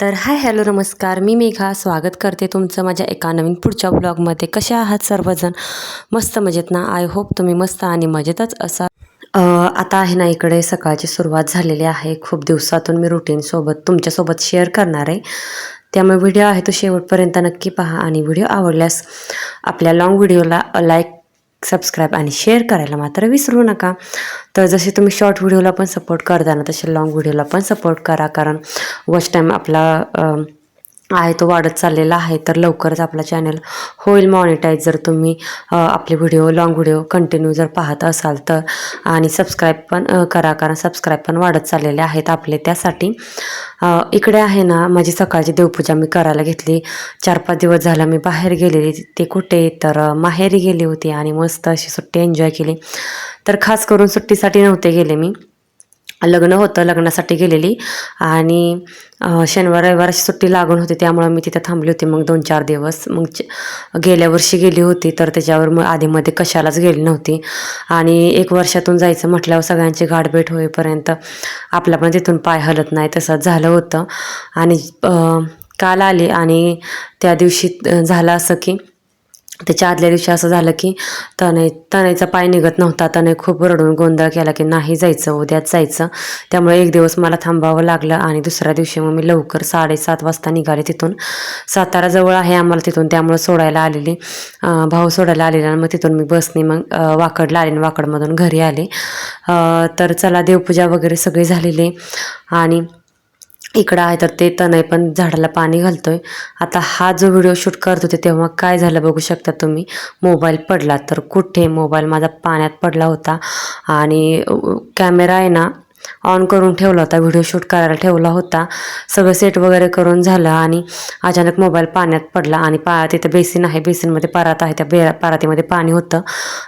तर hi hello नमस्कार. मी मेघा. स्वागत करते तुमचं माझ्या एका नवीन पुढच्या ब्लॉगमध्ये. कसे आहात सर्वजण? मस्त मजेत ना? आय होप तुम्ही मस्त आणि मजेतच असा आता आहे ना इकडे सकाळची सुरुवात झालेली आहे. खूप दिवसातून मी रुटीनसोबत तुमच्यासोबत शेअर करणार आहे. त्यामुळे व्हिडिओ आहे तो शेवटपर्यंत नक्की पहा आणि व्हिडिओ आवडल्यास आपल्या लाँग व्हिडिओला लाईक सबस्क्राईब आणि शेअर करायला मात्र विसरू नका. तर जसे तुम्ही शॉर्ट व्हिडिओला पण सपोर्ट करता ना तसे लॉंग व्हिडिओला पण सपोर्ट करा. कारण वॉच टाईम आपला आहे तो वाढत चाललेला आहे. तर लवकरच आपला चॅनल होईल मॉनिटाईज जर तुम्ही आपले व्हिडिओ लाँग व्हिडिओ कंटिन्यू जर पाहत असाल तर. आणि सबस्क्राईब पण करा. कारण सबस्क्राईब पण वाढत चाललेले आहेत आपले. त्यासाठी इकडे आहे ना माझी सकाळची देवपूजा मी करायला घेतली. चार पाच दिवस झाला मी बाहेर गेलेली. ते कुठे? तर माहेरी गेली होती आणि मस्त अशी सुट्टी एन्जॉय केली. तर खास करून सुट्टीसाठी नव्हते गेले मी. लग्न होतं लग्नासाठी गेलेली. आणि शनिवार रविवार अशी सुट्टी लागून होती त्यामुळं मी तिथे थांबली होती मग दोन चार दिवस. मग च- गेल्या वर्षी गेली होती तर त्याच्यावर मग आधीमध्ये कशालाच गेली नव्हती. आणि एक वर्षातून जायचं म्हटल्यावर सगळ्यांची गाठभेट होईपर्यंत आपला पण तिथून पाय हलत नाही तसंच झालं होतं. आणि काल आले आणि त्या दिवशी झालं असं की त्याच्या आदल्या दिवशी असं झालं की तनय तनयचा पाय निघत नव्हता. तनय खूप रडून गोंधळ केला की नाही जायचं उद्याच जायचं. त्यामुळे एक दिवस मला थांबावं लागलं आणि दुसऱ्या दिवशी मग मी लवकर साडेसात वाजता निघाले तिथून. साताराजवळ आहे आम्हाला तिथून त्यामुळे सोडायला आलेली. भाऊ सोडायला आलेला आणि मग तिथून मी बसने मग वाकडला आले आणि वाकडमधून घरी आले. तर चला देवपूजा वगैरे सगळी झालेली आणि इकडं आहे तर ते तनय पण झाडाला पाणी घालतोय. आता हा जो व्हिडिओ शूट करत होते तेव्हा काय झालं बघू शकता तुम्ही? मोबाईल पडला. तर कुठे? मोबाईल माझा पाण्यात पडला होता. आणि कॅमेरा आहे ना ऑन करून ठेवला होता. व्हिडिओ शूट करायला ठेवला होता. सगळं सेट वगैरे करून झालं आणि अचानक मोबाईल पाण्यात पडला आणि पा तिथं बेसिन आहे. बेसिनमध्ये परात आहे. त्या बे परातीमध्ये पाणी होतं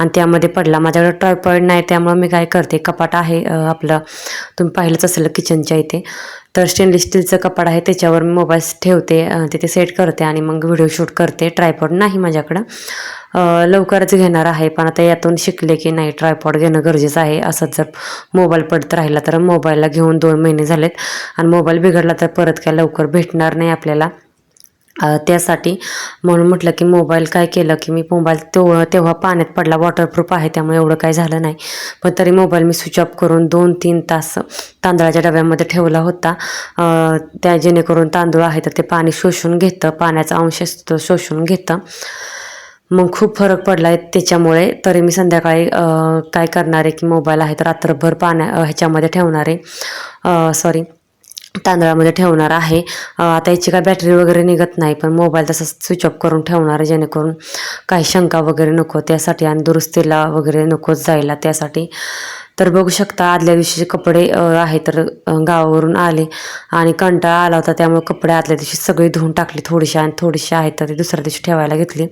आणि त्यामध्ये पडला. माझ्याकडे ट्रायपॉईड नाही. त्यामुळं मी काय करते? कपाट आहे आपलं तुम्ही पाहिलंच असेल किचनच्या इथे. तर स्टेनलेस स्टीलचं कपाड आहे त्याच्यावर मी मोबाईल ठेवते तिथे सेट करते आणि मग व्हिडिओ शूट करते. ट्रायपॉड नाही माझ्याकडं. लवकरच घेणार आहे पण आता यातून शिकले की नाही ट्रायपॉड घेणं गरजेचं आहे. असंच जर मोबाईल पडत राहिला तर मोबाईलला घेऊन दोन महिने झालेत. आणि मोबाईल बिघडला तर परत काय लवकर भेटणार नाही आपल्याला. त्यासाठी म्हणून म्हटलं की मोबाईल काय केलं की मी मोबाईल तो तेव्हा पाण्यात पडला वॉटरप्रूफ आहे त्यामुळे एवढं काय झालं नाही. पण तरी मोबाईल मी स्विच ऑफ करून दोन तीन तास तांदळाच्या डब्यामध्ये ठेवला होता. त्या जेणेकरून तांदूळ आहे तर ते पाणी शोषून घेतं पाण्याचा अंश असतो शोषून घेतं. मग खूप फरक पडला आहे त्याच्यामुळे तरी मी संध्याकाळी काय करणार आहे की मोबाईल आहे तर रात्रभर पाण्या ह्याच्यामध्ये ठेवणार. आहे सॉरी तांदळामध्ये ठेवणार आहे. आता याची काय बॅटरी वगैरे निघत नाही पण मोबाईल तसा स्विच ऑफ करून ठेवणार आहे जेणेकरून काही शंका वगैरे नको त्यासाठी आणि दुरुस्तीला वगैरे नकोच जायला त्यासाठी. तर बघू शकता आदल्या दिवशीचे कपडे आहे तर गावावरून आले आणि कंटाळा आला होता त्यामुळे कपडे आदल्या दिवशी सगळी धुवून टाकली थोडीशी आणि थोडीशी आहेत तर ती दुसऱ्या दिवशी ठेवायला घेतली.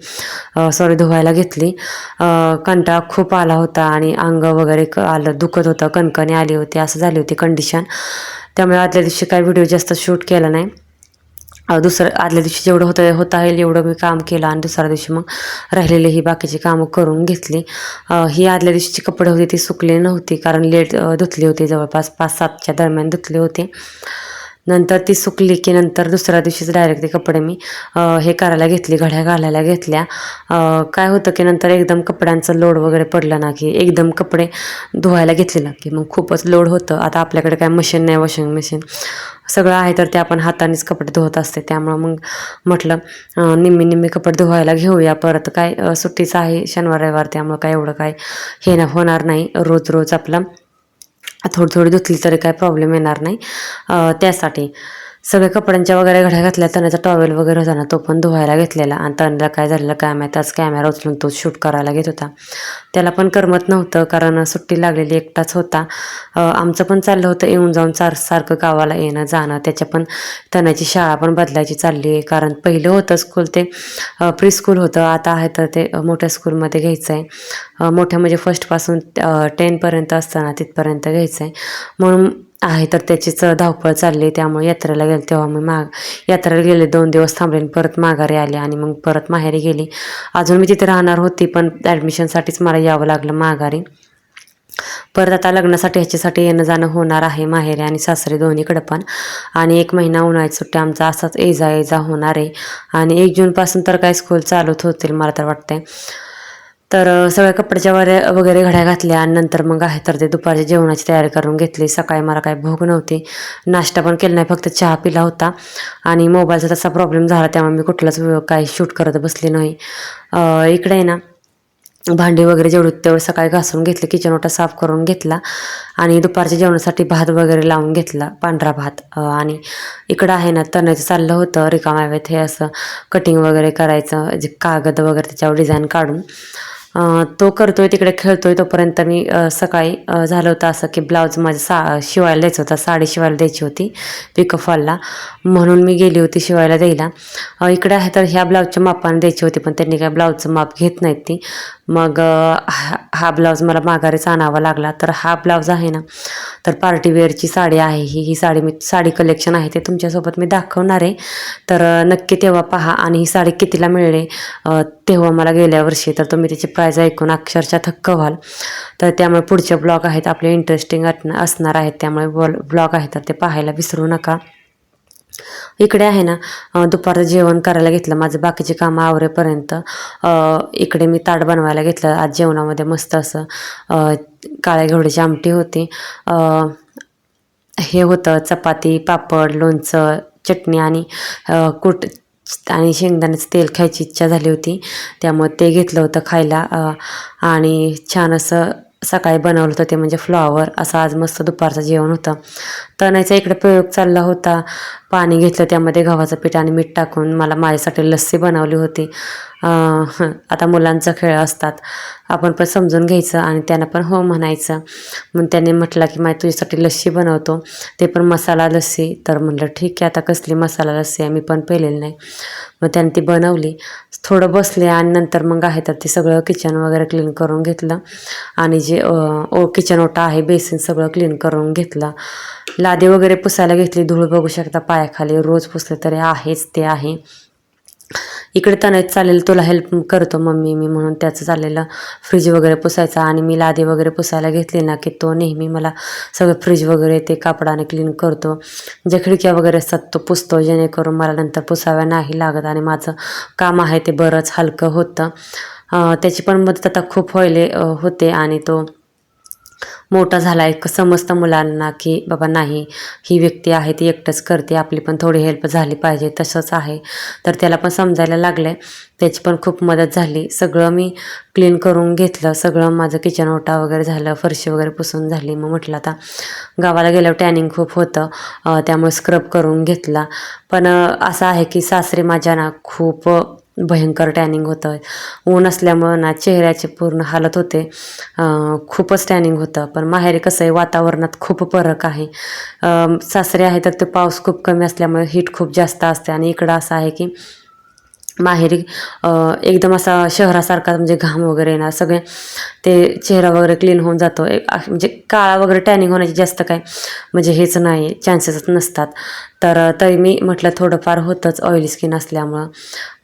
सॉरी धुवायला घेतली. कंटाळा खूप आला होता आणि अंग वगैरे क आलं दुखत होतं कणकणी आली होती असं झाली होती कंडिशन त्यामुळे आदल्या दिवशी काय व्हिडिओ जास्त शूट केला नाही. दुसरं आदल्या दिवशी जेवढं होतं होता येईल एवढं मी काम केलं आणि दुसऱ्या दिवशी मग राहिलेले ही बाकीची कामं करून घेतली. ही आदल्या दिवशीची कपडे होती ती सुकली नव्हती कारण लेट धुतली होती जवळपास पाच सातच्या दरम्यान धुतले होते. नंतर ती सुकली की नंतर दुसऱ्या दिवशीच डायरेक्ट ते कपडे मी हे करायला घेतली घड्या घालायला घेतल्या. काय होतं की नंतर एकदम कपड्यांचं लोड वगैरे पडलं ना की एकदम कपडे धुवायला घेतले ना की मग खूपच लोड होतं. आता आपल्याकडे काय मशीन नाही वॉशिंग मशीन सगळं आहे तर ते आपण हातानेच कपडे धुवत असते. त्यामुळं मग म्हटलं निम्मी निम्मी कपडे धुवायला घेऊया. परत काय सुट्टीचं आहे शनिवार रविवार त्यामुळं काय एवढं काय हे ना होणार नाही. रोज रोज आपलं थोडी थोडी धुतली तरी काय प्रॉब्लेम येणार नाही. त्यासाठी. सगळ्या कपड्यांच्या वगैरे घड्या घातल्या तण्याचा टॉवेल वगैरे होता ना तो पण धुवायला घेतलेला. आणि तण्याला काय झालेलं काय माहीत आज कॅमेरा उचलून तो शूट करायला घेत होता. त्याला पण करमत नव्हतं कारण सुट्टी लागलेली एकटाच होता. आमचं पण चाललं होतं येऊन जाऊन सार सारखं गावाला येणं जाणं. त्याच्या पण तण्याची शाळा पण बदलायची चालली आहे. कारण पहिलं होतं स्कूल ते प्री स्कूल होतं. आता आहे तर ते मोठ्या स्कूलमध्ये घ्यायचं आहे मोठ्या म्हणजे फर्स्टपासून टेनपर्यंत असताना तिथपर्यंत घ्यायचं आहे म्हणून आहे तर त्याचीच धावपळ चालली. त्यामुळे यात्रेला गेले तेव्हा मी माग यात्रेला गेले दोन दिवस थांबले आणि परत माघारी आले आणि मग परत माहेरी गेली. अजून मी तिथे राहणार होती पण ॲडमिशनसाठीच मला यावं लागलं माघारी. परत आता लग्नासाठी ह्याच्यासाठी येणं जाणं होणार आहे माहेरी आणि सासरे दोन्हीकडं पण. आणि एक महिना उन्हाळ्यात सुट्टी आमचा असाच ये जा ये जा होणार आहे. आणि एक जूनपासून तर काय स्कूल चालूच होतील मला तर वाटतंय. तर सगळ्या कपड्याच्या वरे वगैरे घड्या घातल्या. आणि नंतर मग आहे तर ते दुपारच्या जेवणाची तयारी करून घेतली. सकाळी मला काही भूक नव्हती. नाश्ता पण केला नाही. फक्त चहा पिला होता. आणि मोबाईलचा तसा प्रॉब्लेम झाला. त्यामुळे मी कुठलाच काही शूट करत बसली नाही. इकडे आहे ना भांडी वगैरे जेवढी तेवढं सकाळी घासून घेतले. किचन ओटा साफ करून घेतला. आणि दुपारच्या जेवणासाठी भात वगैरे लावून घेतला. पांढरा भात. आणि इकडं आहे ना तणायचं चाललं होतं. रिकाम्या हे असं कटिंग वगैरे करायचं. जे कागद वगैरे त्याच्यावर डिझाईन काढून. तो करतोय तिकडे खेळतोय तोपर्यंत मी सकाळी झालं होतं असं की ब्लाऊज माझं सा शिवायला द्यायचं होता साडी शिवायला द्यायची होती पिकअप हॉलला म्हणून मी गेली होती शिवायला द्यायला. इकडे आहे तर ह्या ब्लाऊजच्या मापाने द्यायची होती पण त्यांनी काय ब्लाऊजचं माप घेत नाहीत ती. मग हा हा ब्लाऊज मला माघारीच आणावा लागला. तर हा ब्लाऊज आहे ना तर पार्टीवेअरची साडी आहे ही. ही साडी मी साडी कलेक्शन आहे ते तुमच्यासोबत मी दाखवणार आहे. तर नक्की तेव्हा पहा आणि ही साडी कितीला मिळेल तेव्हा मला गेल्या वर्षी. तर तुम्ही त्याची प्राईज ऐकून अक्षरशः थक्क व्हाल. तर त्यामुळे पुढचे ब्लॉग आहेत आपले इंटरेस्टिंग असणार आहेत. त्यामुळे ब्लॉग आहेत तर ते पाहायला विसरू नका. इकडे आहे ना दुपारचं जेवण करायला घेतलं. माझं बाकीचे कामं आवरेपर्यंत. इकडे मी ताट बनवायला घेतलं. आज जेवणामध्ये मस्त असं काळ्या घेवड्याची आमटी होती. हे होतं चपाती पापड लोणचं चटणी आणि कुट आणि शेंगदाण्याचं तेल खायची इच्छा झाली होती. त्यामुळे ते घेतलं होतं खायला. आणि छान असं सकाळी बनवलं होतं ते म्हणजे फ्लॉवर असं आज मस्त दुपारचं जेवण होतं. तणायचा इकडे प्रयोग चालला होता. पाणी घेतलं त्यामध्ये गव्हाचं पीठ आणि मीठ टाकून. मला माझ्यासाठी लस्सी बनवली होती. आता मुलांचा खेळ असतात. आपण पण समजून घ्यायचं आणि त्यांना पण हो म्हणायचं. मग त्याने म्हटलं की माय तुझ्यासाठी लस्सी बनवतो. ते पण मसाला लस्सी. तर म्हणलं ठीक आहे आता कसली मसाला लस्सी आहे? मी पण पेलेली नाही. मग त्याने ती बनवली. थोडं बसले आणि नंतर मग आहे तर ते सगळं किचन वगैरे क्लीन करून घेतलं. आणि जे ओ किचन ओटा आहे बेसिन सगळं क्लीन करून घेतलं. लादी वगैरे पुसायला घेतली. धूळ बघू शकता पायाखाली रोज पुसले तरी आहेच ते आहे. इकडे तणायत चालेल तुला हेल्प करतो मम्मी मी म्हणून त्याचं चाललेलं. फ्रीज वगैरे पुसायचा आणि मी लादी वगैरे पुसायला घेतली ना की तो नेहमी मला सगळं फ्रीज वगैरे ते कापडाने क्लीन करतो. ज्या खिडक्या वगैरे असतात तो पुसतो जेणेकरून मला नंतर पुसाव्या नाही लागत आणि माझं काम आहे ते बरंच हलकं होतं. त्याची पण मदत आता खूप व्हायले होते आणि तो मोठा झाला आहे. समजतं मुलांना की बाबा नाही ही व्यक्ती आहे ती एकटंच करते आपली पण थोडी हेल्प झाली पाहिजे तसंच आहे. तर त्याला पण समजायला लागलं आहे त्याची पण खूप मदत झाली. सगळं मी क्लीन करून घेतलं. सगळं माझं किचन ओटा वगैरे झालं फरशी वगैरे पुसून झाली. मग म्हटलं आता गावाला गेल्यावर टॅनिंग खूप होतं. त्यामुळे स्क्रब करून घेतला. पण असं आहे की सासरे माझ्या ना खूप भयंकर टॅनिंग होतं. ऊन असल्यामुळं ना चेहऱ्याचे पूर्ण हालत होते. खूपच टॅनिंग होतं. पण माहेरी कसं आहे वातावरणात खूप फरक आहे. सासरे आहे तर ते पाऊस खूप कमी असल्यामुळे हीट खूप जास्त असते. आणि इकडं असं आहे की माहेरी एकदम असा शहरासारखा म्हणजे घाम वगैरे येणार सगळे ते चेहरा वगैरे क्लीन होऊन जातो. एक म्हणजे काळा वगैरे टॅनिंग होण्याची जास्त काय म्हणजे हेच नाही चान्सेसच नसतात. तर तरी मी म्हटलं थोडंफार होतंच ऑइली स्किन असल्यामुळं.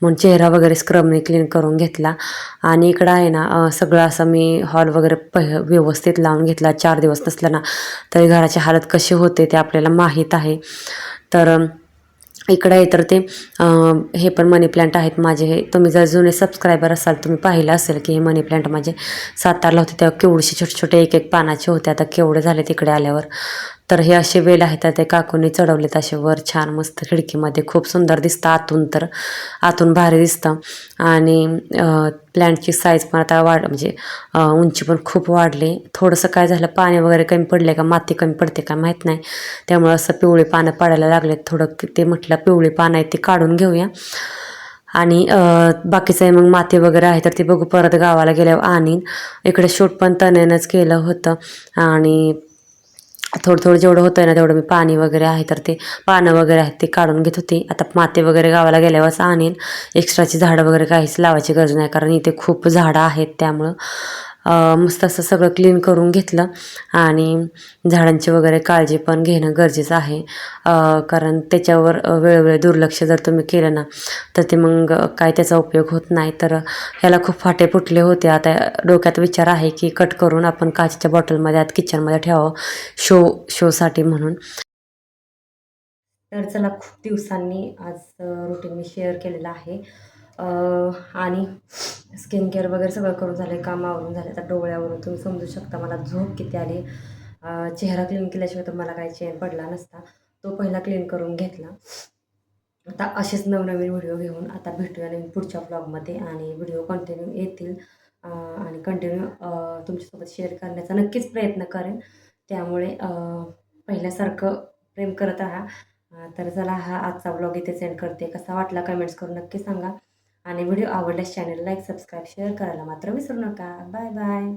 म्हणून चेहरा वगैरे स्क्रबने क्लीन करून घेतला. आणि इकडं आहे ना सगळं असं मी हॉल वगैरे पह व्यवस्थित लावून घेतला. चार दिवस नसलं ना तरी घराची हालत कशी होते ते आपल्याला माहीत आहे. तर इकडं आहे तर ते हे पण मनी प्लांट आहेत माझे. हे तुम्ही जर जुने सबस्क्रायबर असाल तुम्ही पाहिलं असेल की हे मनी प्लांट माझे सातारला होते तेव्हा केवढेसे छोटे छोटे एक एक पानाचे होते. आता केवढे झाले तिकडे आल्यावर. तर हे असे वेल आहेत तर ते काकूने चढवलेत असे वर छान मस्त खिडकीमध्ये. खूप सुंदर दिसतं आतून तर. आतून भारी दिसतं. आणि प्लॅन्टची साईज पण आता वाढ म्हणजे उंची पण खूप वाढली. थोडंसं काय झालं पाणी वगैरे कमी पडले का माती कमी पडते का माहीत नाही. त्यामुळे असं पिवळी पानं पडायला लागलेत. थोडं ते म्हटलं पिवळी पानं आहेत ती काढून घेऊया. आणि बाकीचं आहे मग माती वगैरे आहे तर ती बघू परत गावाला गेल्यावर आणीन. इकडे शूट पण तनेनंच केलं होतं. आणि थोडं थोडं जेवढं होतं ना तेवढं मी पाणी वगैरे आहे तर ते पानं वगैरे आहेत ते काढून घेत होते. आता माती वगैरे गावाला गेल्यावरच आणेन. एक्स्ट्राची झाडं वगैरे काहीच लावायची गरज नाही कारण इथे खूप झाडं आहेत त्यामुळं. मस्त असं सगळं क्लीन करून घेतलं. आणि झाडांची वगैरे काळजी पण घेणं गरजेचं आहे. कारण त्याच्यावर वेळोवेळी दुर्लक्ष जर तुम्ही केलं ना तर ते मग काय त्याचा उपयोग होत नाही. तर ह्याला खूप फाटे फुटले होते. आता डोक्यात विचार आहे की कट करून आपण काचेच्या बॉटलमध्ये आत किचनमध्ये ठेवावं. शो शोसाठी म्हणून. तर चला खूप दिवसांनी आज रुटीन मी शेअर केलेलं आहे. आणि स्किन केअर वगैरे सगळं करून झालं कामावरून झालं तर डोळ्यावरून तुम्ही समजू शकता मला झोप किती आली. चेहरा क्लीन केल्याशिवाय तर मला काही चेन पडला नसता. तो पहिला क्लीन करून घेतला. आता असेच नवनवीन व्हिडिओ घेऊन आता भेटूया नवीन पुढच्या ब्लॉगमध्ये आणि व्हिडिओ कंटिन्यू येतील. आणि कंटिन्यू तुमच्यासोबत शेअर करण्याचा नक्कीच प्रयत्न करेन. त्यामुळे पहिल्यासारखं प्रेम करत राहा. तर चला हा आजचा ब्लॉग इथे सेंड करते. कसा वाटला कमेंट्स करून नक्की सांगा. आणि व्हिडिओ आवडल्यास चॅनल लाईक सबस्क्राईब शेअर करायला मात्र विसरू नका. Bye bye.